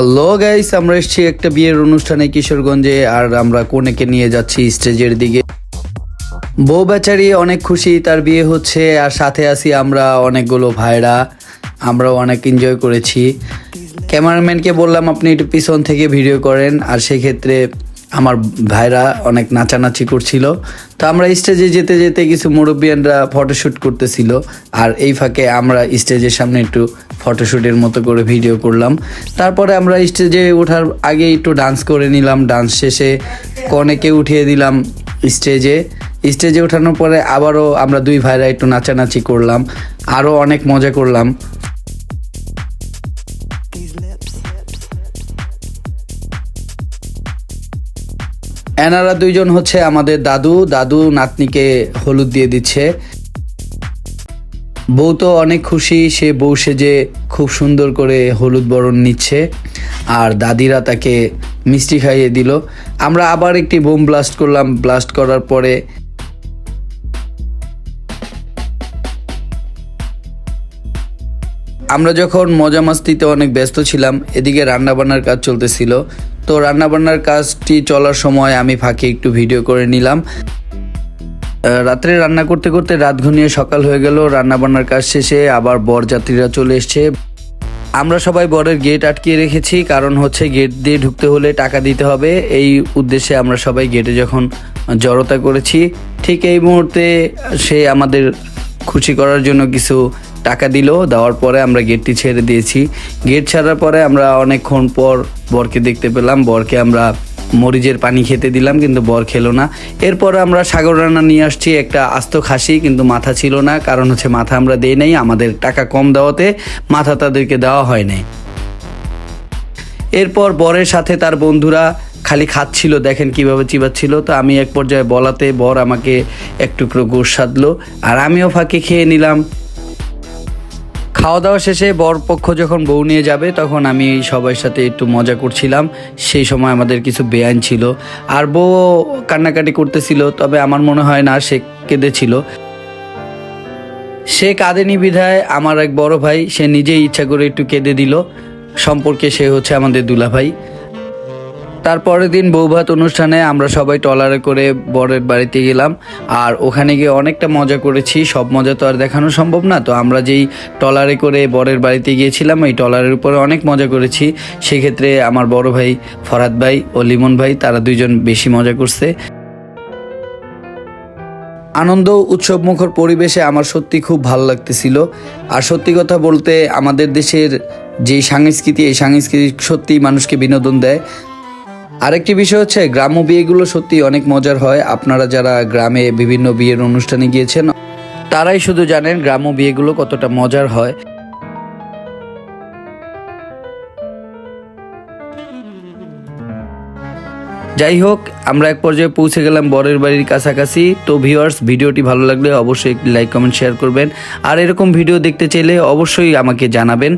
Hello guys আমরা এসেছি একটা বিয়ের অনুষ্ঠানে কিশোরগঞ্জে, আর আমরা কোনেকে নিয়ে যাচ্ছি স্টেজের দিকে। বউ বেচারি অনেক খুশি, তার বিয়ে হচ্ছে, আর সাথে আছি আমরা অনেকগুলো ভাইরা, আমরাও অনেক এনজয় করেছি। ক্যামেরাম্যানকে বললাম, আপনি একটু পিছন থেকে ভিডিও করেন। আর সেক্ষেত্রে আমার ভাইরা অনেক নাচানাচি করছিল। তো আমরা স্টেজে যেতে যেতে কিছু মুরব্বিয়ানরা ফটোশ্যুট করতেছিল। আর এই ফাঁকে আমরা স্টেজের সামনে একটু ফটোশ্যুটের মতো করে ভিডিও করলাম। তারপরে আমরা স্টেজে ওঠার আগে একটু ডান্স করে নিলাম। ডান্স শেষে কনেকে উঠিয়ে দিলাম স্টেজে স্টেজে ওঠানোর পরে আবারও আমরা দুই ভাইরা একটু নাচানাচি করলাম। আরও অনেক মজা করলাম। এনারা দুইজন হচ্ছে আমাদের দাদু। দাদু নাতনিকে হলুদ দিয়ে দিচ্ছে। বউ তো অনেক খুশি, সে বউ সেজে খুব সুন্দর করে হলুদ বরণ নিচ্ছে। আর দাদিরা তাকে মিষ্টি খাইয়ে দিল। আমরা আবার একটি বোম ব্লাস্ট করলাম। ব্লাস্ট করার পরে আমরা যখন মজা মাস্তিতে অনেক ব্যস্ত ছিলাম, এদিকে রান্নাবান্নার কাজ চলতেছিল। তো রান্নাবান্নার কাজটি চলার সময় আমি ফাঁকে একটু ভিডিও করে নিলাম। রাত্রে রান্না করতে করতে রাত ঘনিয়ে সকাল হয়ে গেল, রান্নাবান্নার কাজ শেষে আবার বরযাত্রীরা চলে এসছে। আমরা সবাই বরের গেট আটকিয়ে রেখেছি, কারণ হচ্ছে গেট দিয়ে ঢুকতে হলে টাকা দিতে হবে। এই উদ্দেশ্যে আমরা সবাই গেটে যখন জড়তা করেছি, ঠিক এই মুহূর্তে সে আমাদের খুশি করার জন্য কিছু টাকা দিল, দেওয়ার পরে আমরা গেটটি ছেড়ে দিয়েছি। গেট ছাড়ার পরে আমরা অনেকক্ষণ পর বরকে দেখতে পেলাম। বরকে আমরা মরিচের পানি খেতে দিলাম, কিন্তু বর খেলো না। এরপর আমরা সাগর রান্না নিয়ে আসছি, একটা আস্ত খাসি, কিন্তু মাথা ছিল না, কারণ হচ্ছে মাথা আমরা দেই নাই, আমাদের টাকা কম দেওয়াতে মাথা তাদেরকে দেওয়া হয় নাই। এরপর বরের সাথে তার বন্ধুরা খালি খাচ্ছিল, দেখেন কীভাবে চিবাচ্ছিল। তো আমি এক পর্যায়ে বলাতে বর আমাকে এক টুকরো গোশ সাধলো, আর আমিও ফাঁকে খেয়ে নিলাম। খাওয়া দাওয়া শেষে বরপক্ষ যখন বউ নিয়ে যাবে, তখন আমি সবার সাথে একটু মজা করছিলাম। সেই সময় আমাদের কিছু বেআইন ছিল। আর বউ কান্নাকাটি করতেছিল, তবে আমার মনে হয় না সে কেঁদেছিল। সে কাঁদেনি বিধায় আমার এক বড় ভাই, সে নিজেই ইচ্ছা করে একটু কেঁদে দিল। সম্পর্কে সে হচ্ছে আমাদের দুলা ভাই তারপরের দিন বৌভাত অনুষ্ঠানে আমরা সবাই টলারে করে বরের বাড়িতে গেলাম। আর ওখানে গিয়ে অনেকটা মজা করেছি। সব মজা তো আর দেখানো সম্ভব না। তো আমরা যেই টলারে করে বরের বাড়িতে গিয়েছিলাম এই টলারের উপরে অনেক মজা করেছি। সেক্ষেত্রে আমার বড় ভাই ফরাদ ভাই ও লিমন ভাই, তারা দুইজন বেশি মজা করছে। আনন্দ উৎসব মুখর পরিবেশে আমার সত্যি খুব ভালো লাগতেছিল। আর সত্যি কথা বলতে আমাদের দেশের যে সংস্কৃতি, এই সংস্কৃতি সত্যি মানুষকে বিনোদন দেয়। আরেকটি বিষয় হচ্ছে, গ্রাম্য বিয়েগুলো সত্যি অনেক মজার হয়। আপনারা যারা গ্রামে বিভিন্ন বিয়ের অনুষ্ঠানে গিয়েছেন, তারাই শুধু জানেন গ্রাম্য বিয়েগুলো কতটা মজার হয়। যাই হোক, আমরা এক পর্যায়ে পৌঁছে গেলাম বরের বাড়ির কাছাকাছি। তো ভিউয়ার্স ভিডিওটি ভালো লাগলে অবশ্যই একটি লাইক কমেন্ট শেয়ার করবেন। আর এরকম ভিডিও দেখতে চাইলে অবশ্যই আমাকে জানাবেন।